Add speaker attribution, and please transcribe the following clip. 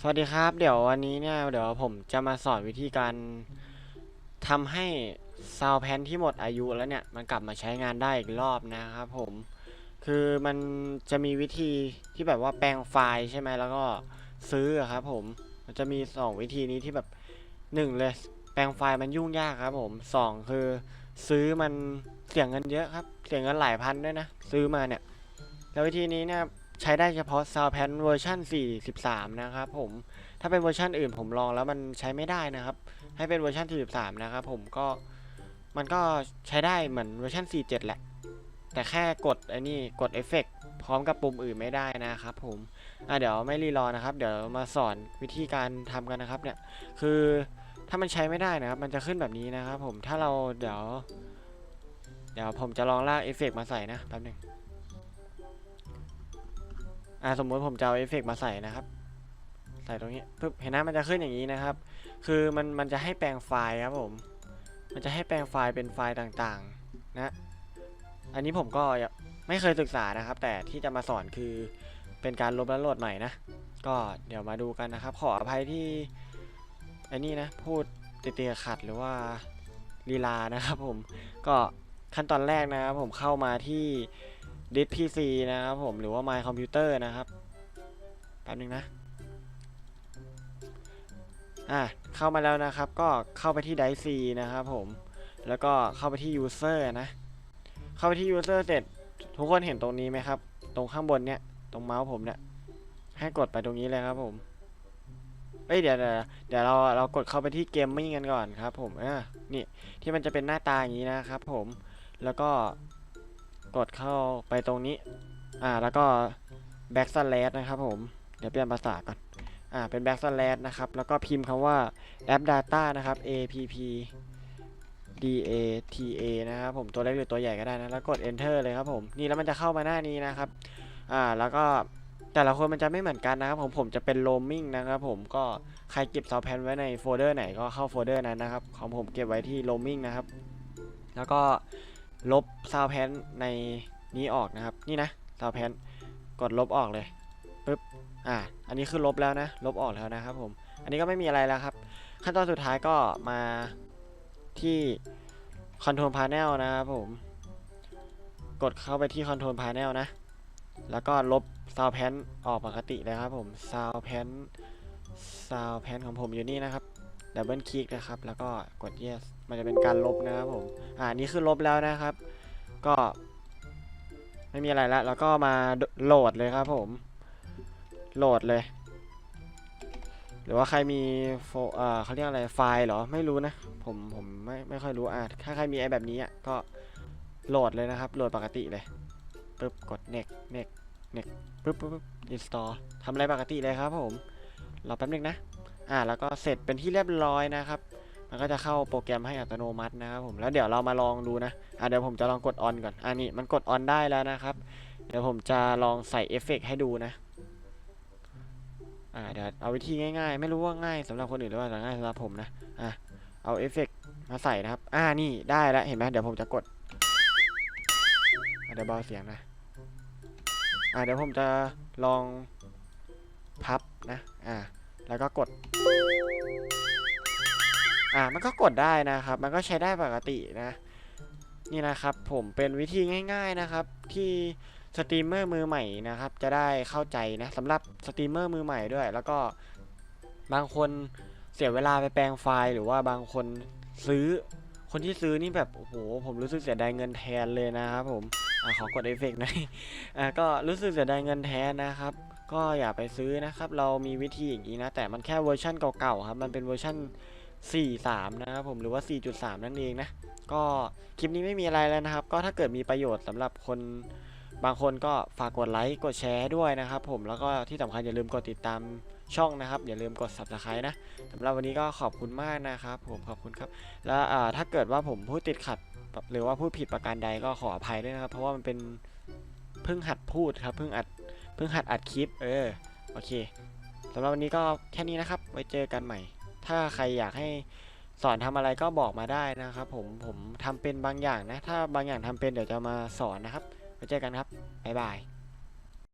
Speaker 1: สวัสดีครับ เดี๋ยววันนี้เนี่ยเดี๋ยวผมจะมาสอนวิธีการทำให้ซาวแพนที่หมดอายุแล้วเนี่ย มันกลับมาใช้งานได้อีกรอบนะครับผมคือมันจะมีวิธีที่แบบว่าแปลงไฟล์ใช่ไหมแล้วก็ซื้อครับผมมันจะมีสองวิธีนี้ที่แบบหนึ่งเลยแปลงไฟล์มันยุ่งยากครับผมสองคือซื้อมันเสียงเงินเยอะครับ เสียงเงินหลายพันด้วยนะ ซื้อมาเนี่ย แล้ววิธีนี้เนี่ย ใช้ได้เฉพาะ Soundpan เวอร์ชัน43 นะครับผม ถ้าเป็นเวอร์ชันอื่นผมลองแล้วมันใช้ไม่ได้นะครับ ให้เป็นเวอร์ชัน43 นะครับผมก็มันก็ใช้ได้เหมือนเวอร์ชัน47 แหละ แต่แค่กดไอ้นี่กดเอฟเฟกต์พร้อมกับปุ่มอื่นไม่ได้นะครับผมอะเดี๋ยวไม่รีรอนะครับ เดี๋ยวมาสอนวิธีการทำกันนะครับเนี่ย คือถ้ามันใช้ไม่ได้นะครับ มันจะขึ้นแบบนี้นะครับผม ถ้าเราเดี๋ยว เดี๋ยวผมจะลองลากเอฟเฟกต์มาใส่นะแป๊บหนึง อ่าสมมติผมจะเอาเอฟเฟกต์มาใส่นะครับ ใส่ตรงนี้ปึ๊บเห็นไหมมันจะขึ้นอย่างนี้นะครับ คือมันมันจะให้แปลงไฟล์ครับผม มันจะให้แปลงไฟล์เป็นไฟล์ต่างๆ นะ อันนี้ผมก็ยังไม่เคยศึกษานะครับ แต่ที่จะมาสอนคือเป็นการลบและโหลดใหม่นะ ก็เดี๋ยวมาดูกันนะครับ ขออภัยที่ไอ้นี่นะพูดเตียขัดหรือว่าลีลานะครับผมก็ขั้นตอนแรกนะครับผมเข้ามาที่ ดิสพีซีนะครับผมหรือว่า My Computer นะครับแป๊บนึงนะอะเข้ามาแล้วนะครับก็เข้าไปที่ d i c e นะครับผมแล้วก็เข้าไปที่ User นะ เข้าไปที่ User เสร็จ ทุกคนเห็นตรงนี้ไหมครับ ตรงข้างบนเนี่ย ตรงเมาส์ผมเนี่ย ให้กดไปตรงนี้เลยครับผม เอ้ยเดี๋ยวเดี๋ยวเดี๋ยวเราเรากดเข้าไปที่เกมมิ่งกันก่อนครับ ผมอะนี่ที่มันจะเป็นหน้าตาอย่างนี้นะครับผม แล้วก็ กดเข้าไปตรงนี้ อ่า แล้วก็ back slash นะครับผม เดี๋ยวเปลี่ยนภาษาก่อน อ่า เป็น back slash นะครับ แล้วก็พิมพ์คำว่า app data นะครับ app data นะครับผม ตัวเล็กหรือตัวใหญ่ก็ได้นะ แล้วกด enter เลยครับผม นี่แล้วมันจะเข้ามาหน้านี้นะครับ อ่า แล้วก็แต่ละคนมันจะไม่เหมือนกันนะครับผมผมจะเป็น roaming นะครับผมก็ใครเก็บ sound pan ไว้ในโฟลเดอร์ไหนก็เข้าโฟลเดอร์นั้นนะครับของผมเก็บไว้ที่ roaming นะครับ แล้วก็ ลบซาวแพนในนี้ออกนะครับ นี่นะซาวแพนกดลบออกเลยปึ๊บอ่าอันนี้คือลบแล้วนะ ลบออกแล้วนะครับผม อันนี้ก็ไม่มีอะไรแล้วครับ ขั้นตอนสุดท้ายก็มาที่ Control Panel นะครับผม กดเข้าไปที่ Control Panel นะ แล้วก็ลบ Sound Pan ออกปกติเลยครับผม Sound Pan Sound Pan ของผมอยู่นี่นะครับ ดับเบิลคลิกนะครับ แล้วก็กด yes มันจะเป็นการลบนะครับผม อ่า นี่คือลบแล้วนะครับ ก็ ไม่มีอะไรแล้วแล้วก็มาโหลดเลยครับผม โหลดเลย หรือว่าใครมีโฟอ่าเขาเรียกอะไร ไฟล์เหรอ ไม่รู้นะ ผม ผมไม่ ไม่ค่อยรู้ อ่าถ้าใครมีไอ้แบบนี้อะ ก็โหลดเลยนะครับ โหลดปกติเลย ปึ๊บ กด next next next ปึ๊บปึ๊บปึ๊บ install ทำอะไรปกติเลยครับผม รอแป๊บนึงนะ อ่าแล้วก็เสร็จเป็นที่เรียบร้อยนะครับ มันก็จะเข้าโปรแกรมให้อัตโนมัตินะครับผมแล้วเดี๋ยวเรามาลองดูนะอะเดี๋ยวผมจะลองกดออนก่อนอ่านี่มันกดออนได้แล้วนะครับ เดี๋ยวผมจะลองใส่เอฟเฟกต์ให้ดูนะอ่าเดี๋ยวเอาวิธีง่ายๆ ไม่รู้ว่าง่ายสำหรับคนอื่นหรือว่าง่ายสำหรับผมนะอะเอาเอฟเฟกต์มาใส่นะครับ อ่านี่ได้แล้วเห็นไหมเดี๋ยวผมจะกดเดี๋ยวเบาเสียงนะอ่าเดี๋ยวผมจะลองพับนะ อ่า แล้วก็กด อ่ามันก็กดได้นะครับ มันก็ใช้ได้ปกตินะ นี่นะครับผมเป็นวิธีง่าย ๆนะครับ ที่สตรีมเมอร์มือใหม่นะครับ จะได้เข้าใจนะสำหรับสตรีมเมอร์มือใหม่ด้วย แล้วก็บางคนเสียเวลาไปแปลงไฟล์หรือว่าบางคนซื้อ คนที่ซื้อนี่แบบโอ้โหผมรู้สึกเสียดายเงินแทนเลยนะครับผมอขอกดเอฟเฟกต์หน่อยอ่าก็รู้สึกเสียดายเงินแทนนะครับ ก็อย่าไปซื้อนะครับ เรามีวิธีอย่างนี้นะ แต่มันแค่เวอร์ชั่นเก่าๆครับ มันเป็นเวอร์ชั่น 43 นะครับผม หรือว่า 4.3 นั่นเองนะ ก็คลิปนี้ไม่มีอะไรแล้วนะครับ ก็ถ้าเกิดมีประโยชน์สำหรับคนบางคนก็ฝากกดไลค์ กดแชร์ด้วยนะครับผม แล้วก็ที่สำคัญอย่าลืมกดติดตามช่องนะครับ อย่าลืมกด subscribe นะสำหรับวันนี้ก็ขอบคุณมากนะครับผม ขอบคุณครับ แล้วถ้าเกิดว่าผมพูดติดขัด หรือว่าพูดผิดประการใดก็ขออภัยด้วยนะครับ เพราะว่ามันเป็นเพิ่งหัดพูดครับ เพิ่งอัด เพิ่งหัดอัดคลิป เออ โอเคสำหรับวันนี้ก็แค่นี้นะครับ ไว้เจอกันใหม่ ถ้าใครอยากให้สอนทำอะไรก็บอกมาได้นะครับผม ผมทำเป็นบางอย่างนะ ถ้าบางอย่างทำเป็นเดี๋ยวจะมาสอนนะครับ ไว้เจอกันครับ บ๊ายบาย